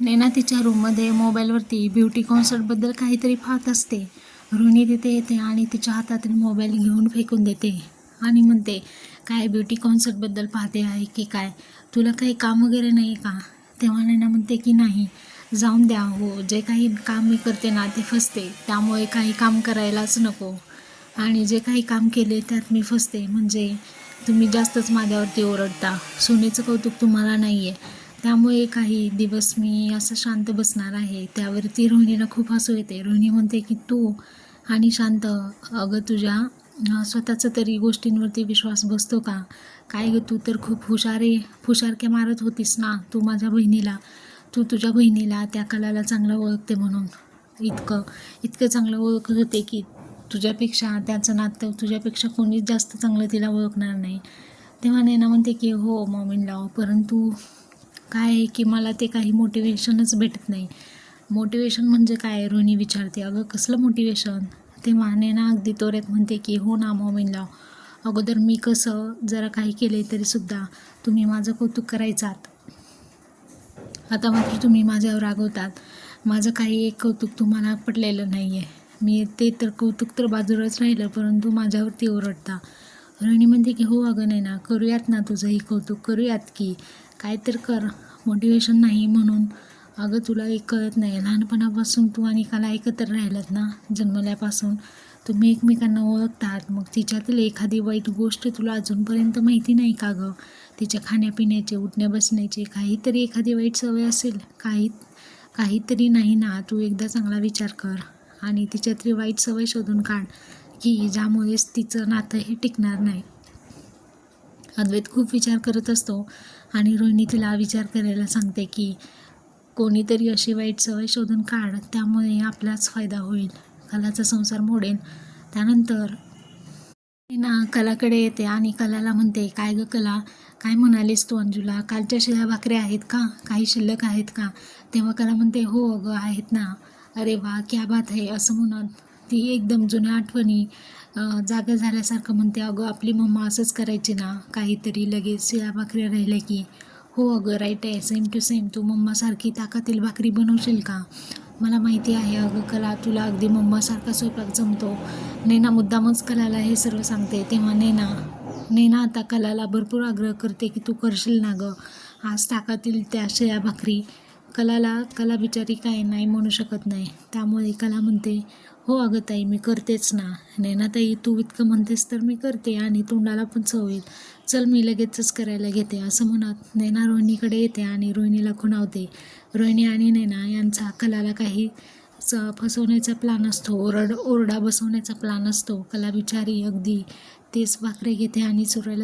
नैना तिच्या रूममध्ये मोबाईलवरती ब्युटी कॉन्सर्टबद्दल काहीतरी पाहत असते. रोहिणी तिथे येते आणि तिच्या हातातील मोबाईल घेऊन फेकून देते आणि म्हणते काय ब्युटी कॉन्सर्टबद्दल पाहते आहे की काय? तुला काही काम वगैरे नाही का? तेव्हा नैना म्हणते की नाही. जाऊन द्या. हो जे काही काम मी करते ना ते फसते. त्यामुळे काही काम करायलाच नको. आणि जे काही काम केले त्यात मी फसते. म्हणजे तुम्ही जास्तच माझ्यावरती ओरडता. सुनेचं कौतुक तुम्हाला नाही आहे त्यामुळे काही दिवस मी असं शांत बसणार आहे. त्यावरती रोहिणीला खूप हसू येते. रोहिणी म्हणते की तू आणि शांत अगं तुझ्या स्वतःचं तरी गोष्टींवरती विश्वास बसतो का? काय गं तू तर खूप हुशारे हुशारक्या मारत होतीस ना तू माझ्या बहिणीला. तू तुझ्या बहिणीला त्या कलाला चांगलं ओळखते म्हणून. इतकं इतकं चांगलं ओळखत होते की तुझ्यापेक्षा त्याचं नातं तुझ्यापेक्षा कोणीच जास्त चांगलं तिला ओळखणार नाही. तेव्हा नैना म्हणते की हो मॉमिन लाव हो, परंतु काय आहे की मला ते काही मोटिवेशनच भेटत नाही. मोटिवेशन म्हणजे काय? रोहिणी विचारते. अगं कसलं मोटिवेशन ते ना अगदी तोऱ्यात म्हणते की हो ना मोमिनला. अगोदर मी कसं जरा काही केले तरीसुद्धा तुम्ही माझं कौतुक करायचात. आता मात्र तुम्ही माझ्यावर रागवतात. माझं काही एक कौतुक तुम्हाला पटलेलं नाही आहे मी ते तर कौतुक तर बाजूलाच राहिलं परंतु माझ्यावरती ओरडता. रोहिणी म्हणते की हो अगं नाही ना करूयात ना तुझंही कौतुक. करूयात की. काय तर कर. मोटिवेशन नाही म्हणून. अगं तुला एक कळत नाही. लहानपणापासून तू आणि काला एकत्र राहिलात ना जन्मल्यापासून. तुम्ही एकमेकांना ओळखतात. मग तिच्यातील एखादी वाईट गोष्ट तुला अजूनपर्यंत माहिती नाही का गं? तिच्या खाण्यापिण्याचे उठण्या बसण्याचे काहीतरी एखादी वाईट सवय असेल? काही काहीतरी नाही ना तू एकदा चांगला विचार कर. आणि तिच्यातली वाईट सवय शोधून काढ की ज्यामुळेच तिचं नातं हे टिकणार नाही. अद्वैत खूप विचार करत असतो. आणि रोहिणी तिला विचार करायला सांगते की कोणीतरी अशी वाईट सवय शोधून काढ त्यामुळे आपलाच फायदा होईल. कलाचा संसार मोडेल त्यानंतर ना कलाकडे येते आणि कलाला म्हणते काय गं कला? काय म्हणालीस तू अंजुला? कालच्या शिळ्या भाकऱ्या आहेत का? काही शिल्लक आहेत का? तेव्हा कला म्हणते हो अगं आहेत ना. अरे वा क्या बात आहे असं म्हणत ती एकदम जुन्या आठवणी अं, जागा झाल्यासारखं म्हणते अगं आपली मम्मा असंच करायची ना काहीतरी लगेच शिळ्या भाकऱ्या राहिल्या की. हो अगं राईट आहे सेम टू सेम तू मम्मासारखी ताकातील भाकरी बनवशील का? मला माहिती आहे अगं कला तुला अगदी मम्मासारखा स्वयंपाक जमतो. नैना मुद्दामच कलाला हे सर्व सांगते. तेव्हा नैना नैना आता कलाला भरपूर आग्रह करते की तू करशील ना गं आज ताकातील त्या शिळ्या भाकरी. कलाला कला बिचारी काय नाही म्हणू शकत नाही. त्यामुळे कला म्हणते हो अगं ताई मी करतेच ना. नैना ताई तू इतकं म्हणतेस तर मी करते आणि तोंडाला पण चव येईल. चल मी लगेचच करायला घेते. असं म्हणत नैना रोहिणीकडे येते आणि रोहिणीला खुणावते रोहिणी आणि नैना यांचा कलाला काही स- फसवण्याचा प्लान असतो. ओरड ओरडा बसवण्याचा प्लान असतो. कला बिचारी अगदी तेच भाकरे घेते आणि चुरायला